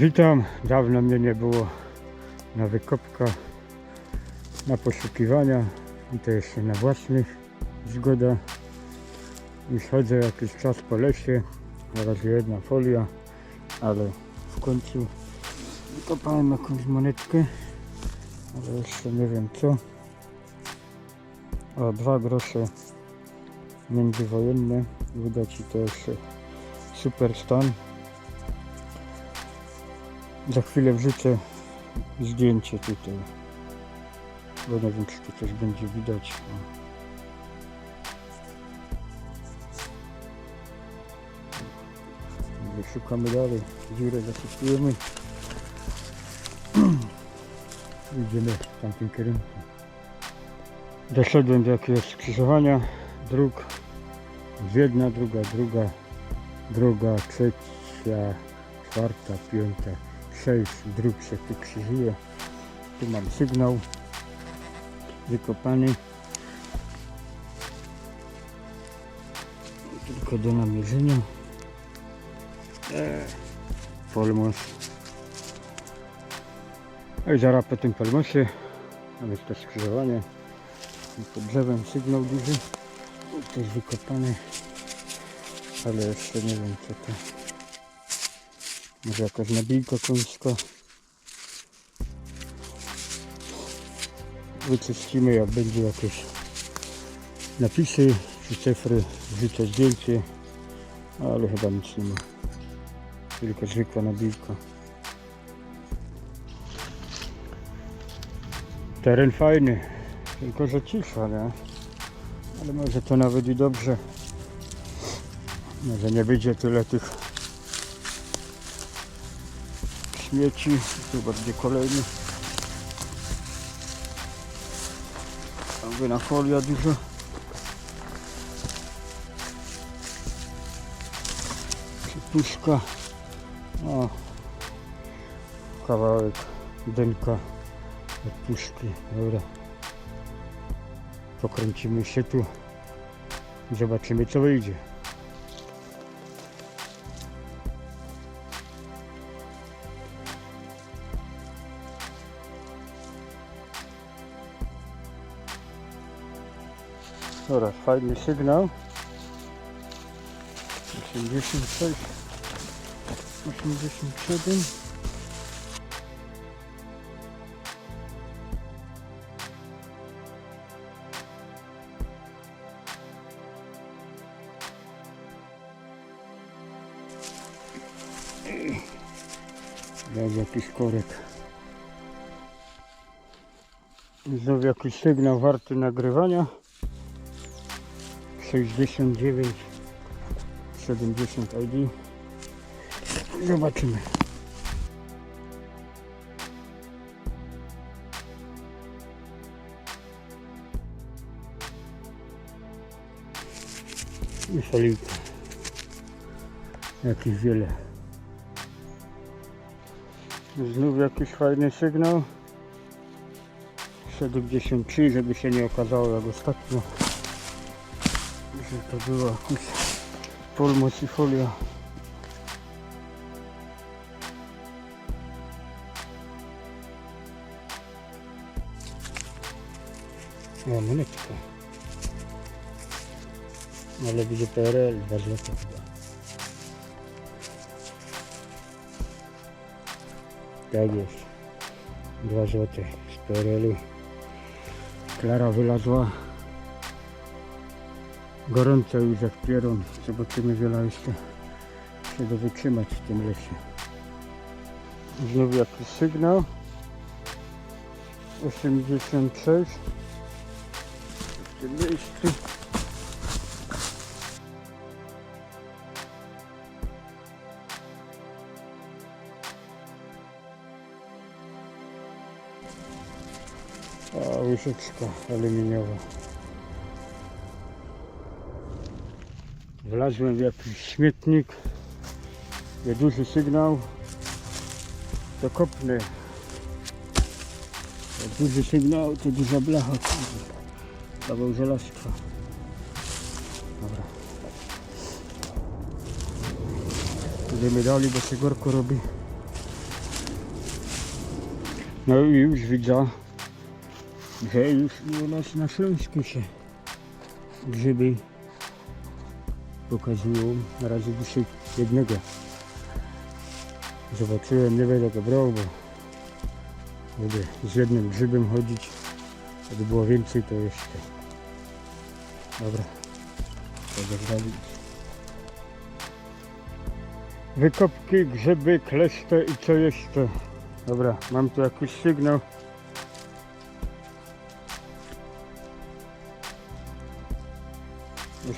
Witam, dawno mnie nie było na wykopkach, na poszukiwania i to jeszcze na własnych zgoda. Już chodzę jakiś czas po lesie, na razie jedna folia, ale w końcu wykopałem jakąś monetkę, ale jeszcze nie wiem co. O, dwa grosze międzywojenne, widać i to jeszcze super stan. Za chwilę wrzucę zdjęcie tutaj. Bo nie wiem, czy tu coś będzie widać. O. Także Szukamy dalej. Dziurę zasypujemy. Idziemy w tamtym kierunku. Doszedłem do jakiegoś skrzyżowania dróg. Jedna, druga, druga, druga, trzecia, czwarta, piąta, sześć dróg się tu krzyżuje. Tu mam sygnał wykopany. Tylko do namierzenia. Eee, Polmos. No i zaraz po tym polmosie, a więc to skrzyżowanie. Pod drzewem sygnał duży. To jest wykopane. Ale jeszcze nie wiem co to. Może jakaś nabijka końska. Wyczyścimy jak będzie jakieś napisy czy cyfry, wrzucę zdjęcie, ale chyba nic nie ma. Tylko zwykła nabijka. Teren fajny, tylko że cisza, nie? Ale może to nawet i dobrze. Może nie będzie tyle tych śmieci. Będzie kolejny. Tam na folia dużo. Przypuszka. O. Kawałek denka od puszki. Dobra. Pokręcimy się tu. Zobaczymy co wyjdzie. Dobra, fajny sygnał. 86, 87. Jest jakiś korek. Znowu jakiś sygnał warty nagrywania. 69 70 ID Zobaczymy. I solidka Jakich wiele. Znów jakiś fajny sygnał. 73 żeby się nie okazało jak ostatnio to była jakaś polmos i folia. O, monetka. Ale będzie PRL, 2 zł chyba. Tak jest. 2 zł z PRL-u. Klara wylazła. Gorąco już jak pieron. Zobaczymy wiele jeszcze się da wytrzymać w tym lesie. Znowu jakiś sygnał. 86 w tym miejscu. A łyżeczka aluminiowa. Wlazłem w jakiś śmietnik. Jest duży sygnał. To kopnę. Jak duży sygnał, to duża blacha. Kawał żelazka. Dobra. Idziemy dalej, bo się gorko robi. No i już widzę, że już u nas na Śląsku się grzyby pokazują. Na razie dzisiaj jednego. Zobaczyłem, nie będę go brał, bo lubię z jednym grzybem chodzić. Gdyby było więcej, to jeszcze. Dobra. Będę dalej. Wykopki, grzyby, kleszcze i co jeszcze? Dobra, mam tu jakiś sygnał.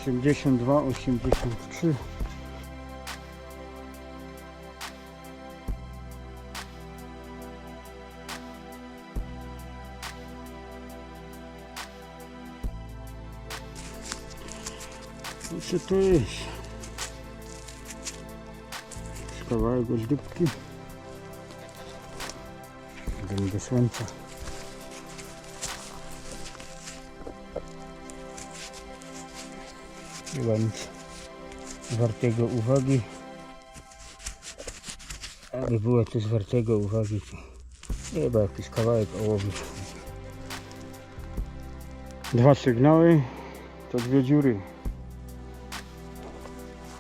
Osiemdziesiąt dwa, osiemdziesiąt trzy. Co to jest? Z kawałek ozdóbki. Do słońca. Nic wartego uwagi. Aby było coś wartego uwagi, chyba jakiś kawałek ołowiu. Dwa sygnały, to dwie dziury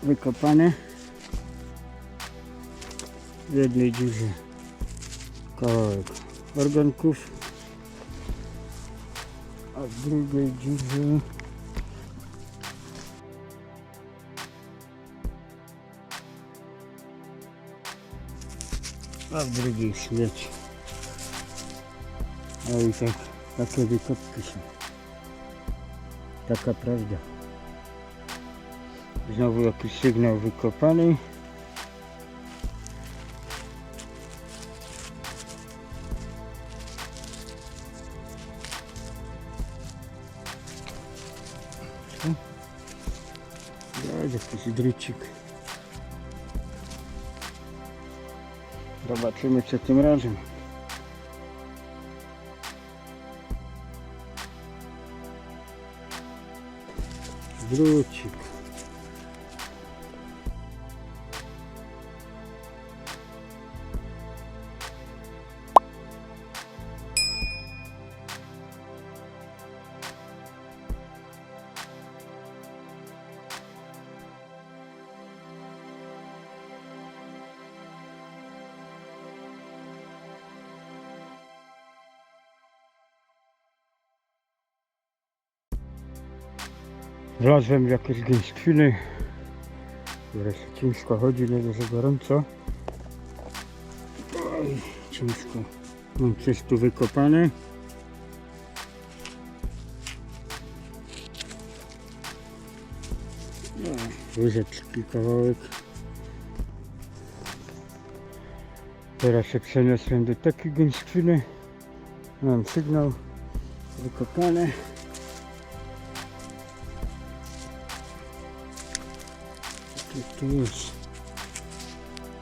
wykopane w jednej dziurze kawałek organków a w drugiej dziurze a w drugiej śmieć no i tak, takie wykopki są taka prawda Znowu jakiś sygnał wykopany. Jakiś drycik. Zobaczymy co tym razem. Drucik. Wlazłem w jakieś gęstwiny, które ciężko chodzi, nie dużo gorąco. Oj, ciężko. Mam coś tu wykopane. No, Łyżeczki kawałek. Teraz się przeniosłem do takiej gęstwiny. Mam sygnał wykopane. Tu jest?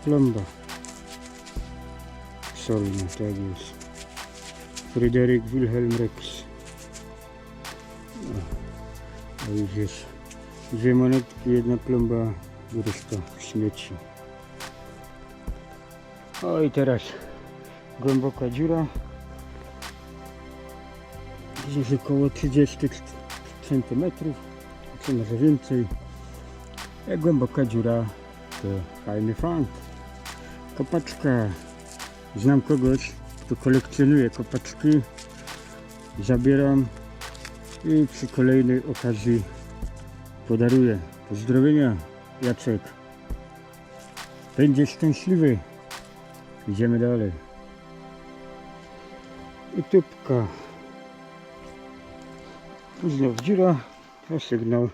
Plomba. Solna, tak jest. Fryderyk Wilhelm Rex. No, a już jest dwie monetki, jedna plomba, w śmieci. O i teraz głęboka dziura. Gdzieś około 30 cm, czy może więcej. Głęboka dziura, to fajny fant. Kopaczka. Znam kogoś, kto kolekcjonuje kopaczki. Zabieram i przy kolejnej okazji podaruję. Pozdrowienia, Jacek. Będzie szczęśliwy. Idziemy dalej. I tubka. Znów dziura, a sygnał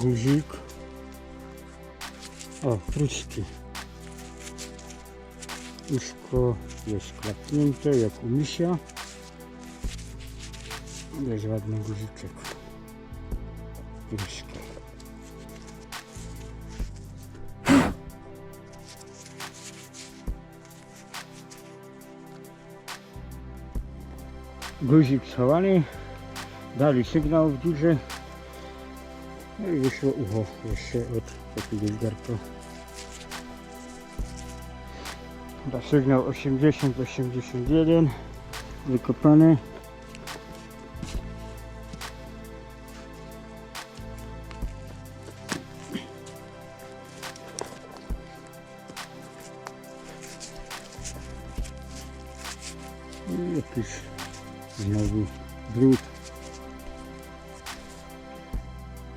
Guzik. O, pruszki. Uszko jest klapnięte jak u misia. Jest ładny guziczek. Pruszki. Guzik schowany. Dali sygnał w dziurze. No i wyszło ucho jeszcze od jakiegoś garka. Chyba sygnał 80-81 wykopany. I jakiś znowu drut.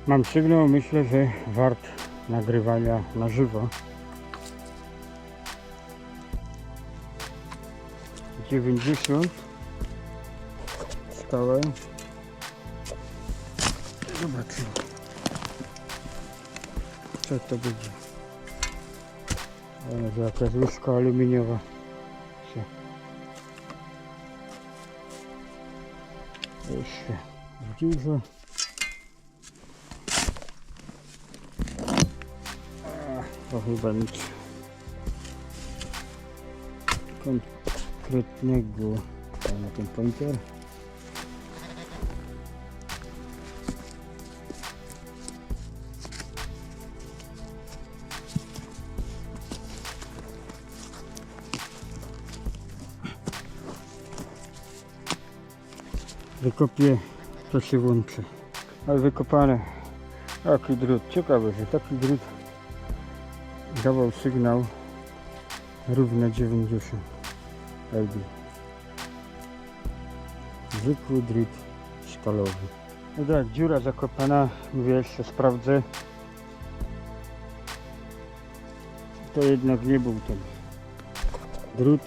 Mam sygnał, myślę, że wart nagrywania na żywo. 90 stałe. Zobaczymy. Co to będzie? O, Może jakaś łyżka aluminiowa. Jeszcze w nic konkretnego na ten pointer. Wykopię, to się włączy. Ale wykopane. Taki drut. Ciekawe, że taki drut dawał sygnał równe 90 LB. Zwykły drut stalowy. No tak, dziura zakopana. Mówię, jeszcze sprawdzę. To jednak nie był ten drut.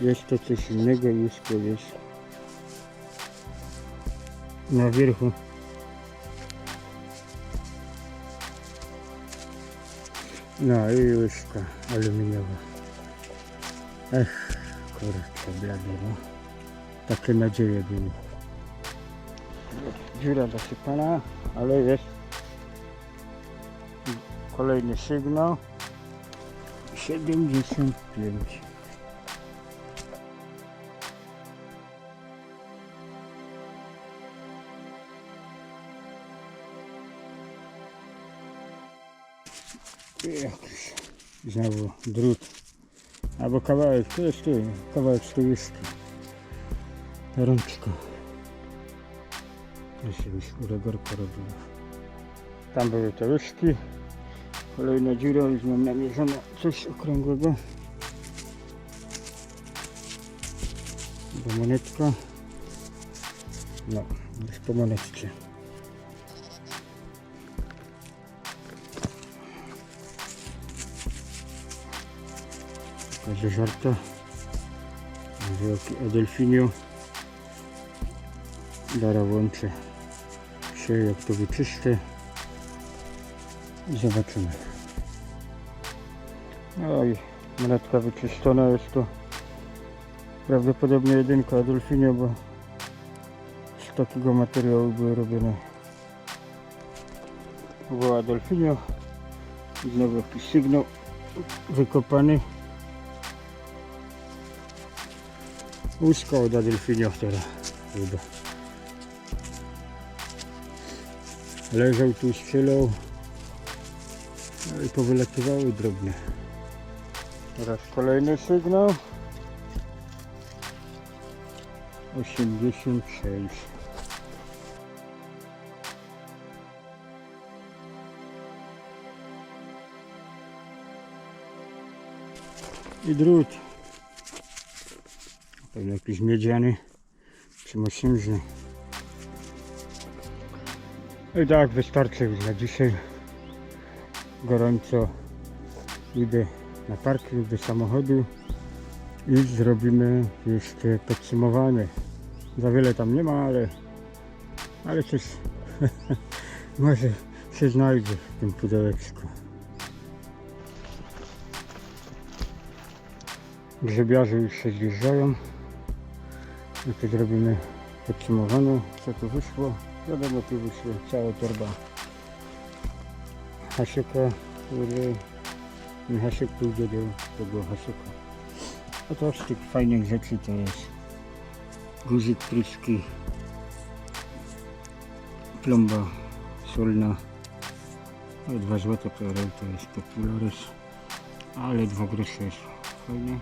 Jest to coś innego niż kiedyś. Na wierzchu No i łyżka aluminiowa. Ech, kurczę, blady, no. Takie nadzieje były. Dziura zasypana, ale jest kolejny sygnał. 75. Jakiś znowu drut. Albo kawałek, to jest tu, kawałek łyżki. Rączka. To się już uregorka robiła. Tam były te łyżki. Kolejna dziura, już mam namierzone coś okrągłego. Do monetka. No, już po monetce. Jakaś żarta. Wielki Adelfinio. Dara włączę się jak to wyczyszczę i zobaczymy. No i monetka wyczyszczona jest to prawdopodobnie jedynka Adolfinio, bo z takiego materiału były robione. Było Adolfinio. I Znowu jakiś sygnał wykopany. Łyżka od Adelfinio teraz chyba. Leżał tu, strzelał. No i powylatywały drobne. Teraz kolejny sygnał. 86. I drut. Pewnie jakiś miedziany czy mosiężny. No I tak wystarczy już na dzisiaj. Gorąco idę na parking do samochodu i zrobimy jeszcze podsumowanie. Za wiele tam nie ma, ale, ale coś może się znajdzie w tym pudełeczku. Grzebiarze już się zjeżdżają. I tu zrobimy podsumowanie, co tu wyszło. Wiadomo, tu wyszło cała torba hasieka, który ten hasiek pójdzie do tego hasieka. A to z tych fajnych rzeczy to jest guzik pryski, plomba solna. No, 2 zł to jest popularys. Ale 2 grosze jest fajnie.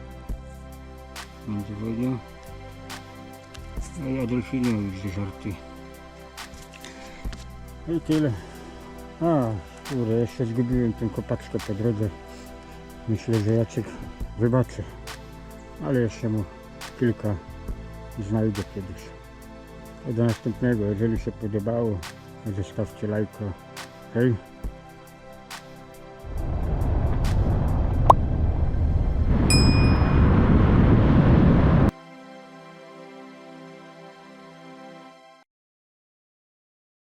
Będzie fajnie. No i Adolfinie widzę żarty. I tyle. A, kurde, jeszcze zgubiłem tę kopaczkę po drodze. Myślę, że Jacek wybaczy. Ale jeszcze mu kilka znajdę kiedyś. To do następnego. Jeżeli się podobało, zostawcie lajka. Hej.